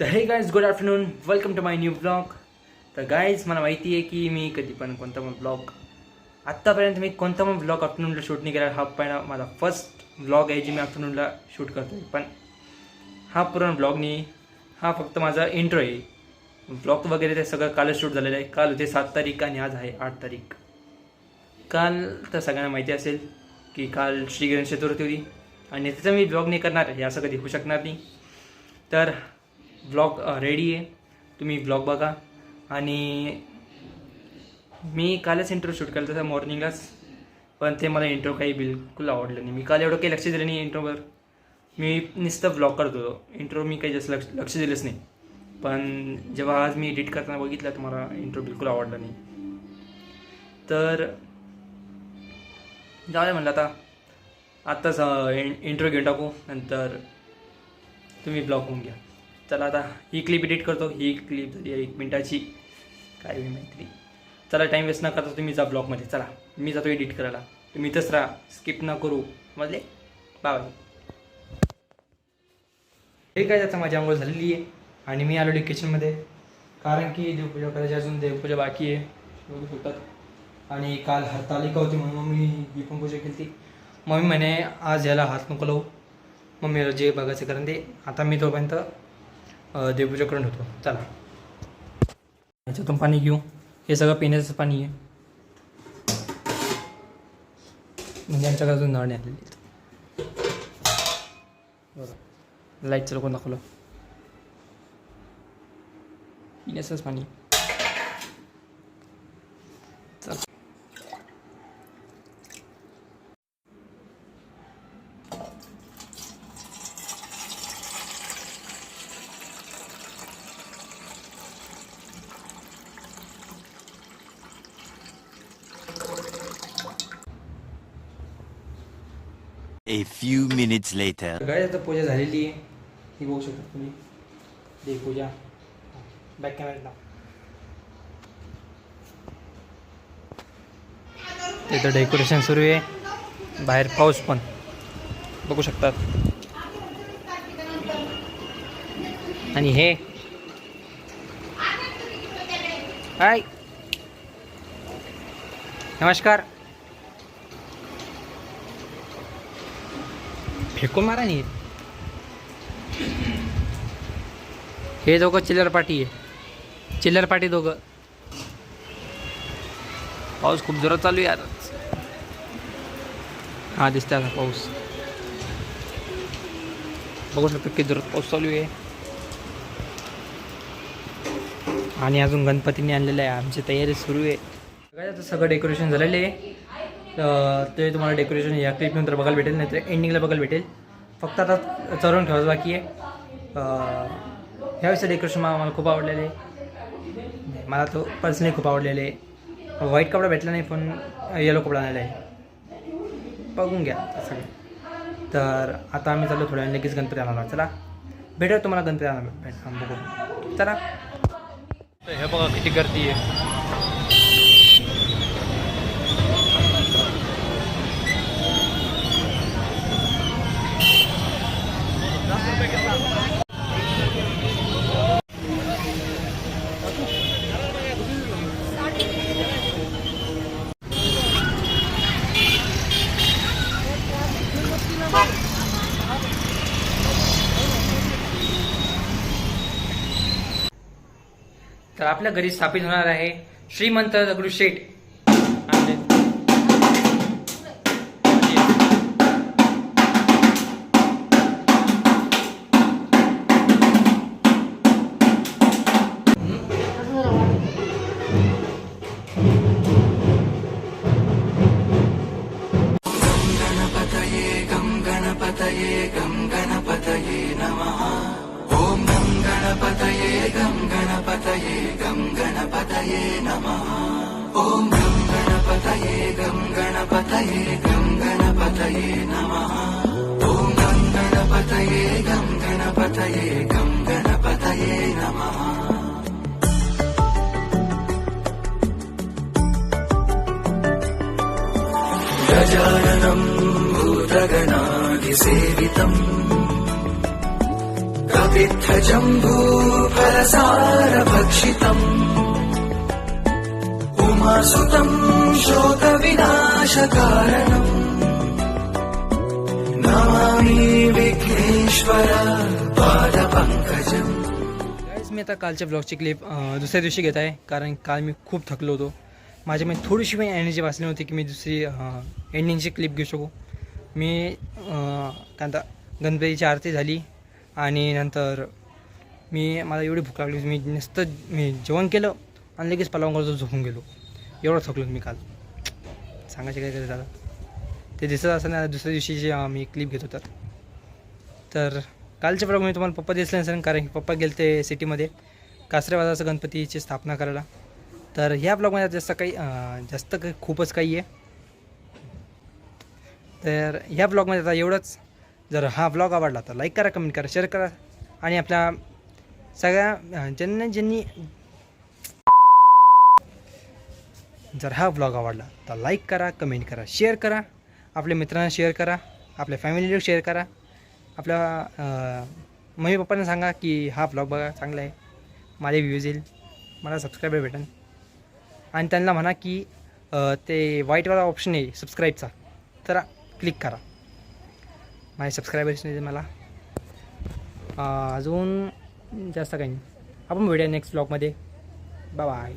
तर hey guys good afternoon welcome to my new blog तर guys मला माहिती आहे की मी कधी पण कोणता पण ब्लॉग आत्तापर्यंत मी कोणता पण ब्लॉग आफ्टरनूनला शूट नाही केला. हा पहिला माझा फर्स्ट ब्लॉग आहे जी मी आफ्टरनूनला शूट करतो पण हा पूर्ण ब्लॉग नाही. हा फक्त माझा इंट्रो आहे. ब्लॉग वगैरे ते सगळं कालच शूट झालेलं आहे. काल होते सात तारीख आणि आज आहे आठ तारीख. काल तर सगळ्यांना माहिती असेल की काल श्री गणेश चतुर्थी होती. आणि त्याचा मी ब्लॉग नाही करणार हे असं कधी होऊ शकणार नाही. तर ब्लॉग रेडी आहे. तुम्ही ब्लॉग बघा. आणि मी कालच इंट्रो शूट केला तसं मॉर्निंगलाच पण ते मला इंट्रो काही बिलकुल आवडलं नाही. मी काल एवढं काही लक्ष दिलं नाही इंट्रोवर मी नुसतं ब्लॉग करत होतो. इंट्रो मी काही जास्त लक्ष लक्ष दिलंच नाही. पण जेव्हा आज मी एडिट करताना बघितलं तर मला इंट्रो बिलकुल आवडला नाही. तर जाऊ दे म्हणलं आता. आत्ताच इंट्रो घेऊन टाकू. नंतर तुम्ही ब्लॉग होऊन घ्या. चला आता ही क्लिप एडिट करतो. ही क्लिप झाली आहे एक मिनटाची. काय मी माहिती चला टाईम वेस्ट न करता तुम्ही जा ब्लॉगमध्ये चला मी जातो एडिट करायला. तुम्ही इथंच राहा. स्किप न करू. मधले बाय हे काय त्याचा माझी आंघोळ झालेली आहे. आणि मी आलो किचनमध्ये कारण की देवपूजा करायची अजून देवपूजा बाकी आहे. होतात आणि काल हरतालिका होती म्हणून मम्मी ही पण पूजा केली ती मम्मी म्हणे आज याला हात नको लावू. मम्मीला जे बघायचं कारण ते आता मी तोपर्यंत देवपूजाकडून होतो. चला. याच्यातून पाणी घेऊ. हे सगळं पिण्याचं पाणी आहे. म्हणजे आमच्याकडे अजून नळ नाही आलेली. लाइट लाईटचं लोक दाखवलं. पिण्याचंच पाणी चल. A few minutes later. काय आता पूजा झालेली आहे. ही बघू शकता तुम्ही. देव पूजा. बॅक कॅमेरा तिथं डेकोरेशन सुरू आहे. बाहेर पाऊस पण. बघू शकतात आणि हे. हाय नमस्कार. फेकून मारा नाही हे दोघं चिल्लर पाटी आहे. चिल्लर पाटी दोघं. पाऊस खूप जोरात चालू आहे यार. हा दिसतंय आता पाऊस. बघू शकतो किती जोरात पाऊस चालू आहे. आणि अजून गणपतीने आणलेलं आहे. आमची तयारी सुरू आहे. सगळ्यात आता सगळं डेकोरेशन झालेलं आहे. ते तुम्हाला डेकोरेशन या क्लिपनंतर बघायला भेटेल नाही तर एंडिंगला बघायला भेटेल. फक्त आता चढवून ठेवायचं बाकी आहे. ह्यावेळेसचं डेकोरेशन मला मला खूप आवडलेलं आहे. मला तो पर्सनली खूप आवडलेलं आहे. व्हाईट कपडा भेटला नाही पण येलो कपडा आलेला आहे. बघून घ्या सगळं. तर आता आम्ही चाललो थोड्या लगेच गणपती आणायला. चला. भेटूया तुम्हाला गणपती आणायला. भेट बघू. चला. हे बघा किती गर्दी आहे. तर आपल्या घरी स्थापित होणार आहे श्रीमंत दगडूशेठ गजाननम् भूतगणाधिसेवितम् इत्थजम्बूफलसारभक्षितम् उमासुतम् शोकविनाशकारणम् नमामि विघ्नेश्वर पादपङ्कजम्। मी आता कालच्या ब्लॉगची क्लिप दुसऱ्या दिवशी घेत आहे कारण काल मी खूप थकलो होतो. माझ्यामध्ये थोडीशी मी एनर्जी वाचली नव्हती की मी दुसरी एंडिंगची क्लिप घेऊ शकू. मी अं, काय गणपतीची आरती झाली आणि नंतर मी मला एवढी भूक लागली मी नुसतं मी जेवण केलं आणि लगेच पलंगावर झोपून गेलो. एवढं थकलो मी काल. सांगायचे काय करायचं दादा ते दिसत असताना दुसऱ्या दिवशी जे मी क्लिप घेत होतात तर कालच्या प्रमाणे तुम्हाला पप्पा दिसले नसेल कारण की पप्पा गेले ते सिटीमध्ये कासरेवाजाचं गणपतीची स्थापना करायला. तर ह्या ब्लॉगमध्ये जास्त काही जास्त काही खूपच काही आहे. तर ह्या ब्लॉगमध्ये आता एवढंच. जर हा ब्लॉग आवडला तर लाईक करा कमेंट करा शेअर करा. आणि आपल्या सगळ्या ज्यांना ज्यांनी जर हा ब्लॉग आवडला तर लाईक करा कमेंट करा शेअर करा. आपल्या मित्रांना शेअर करा आपल्या फॅमिलीला शेअर करा. आपल्या मम्मी पप्पांना सांगा की हा ब्लॉग बघा चांगला आहे. माझे व्ह्यूज येईल. मला सबस्क्रायबर भेटेल आणि त्यांना म्हणा की ते व्हाईटवाला ऑप्शन आहे सबस्क्राईबचा तर क्लिक करा. माझे सबस्क्रायबर्स नाही मला. अजून जास्त काही नाही. आपण भेटूया नेक्स्ट ब्लॉगमध्ये बाय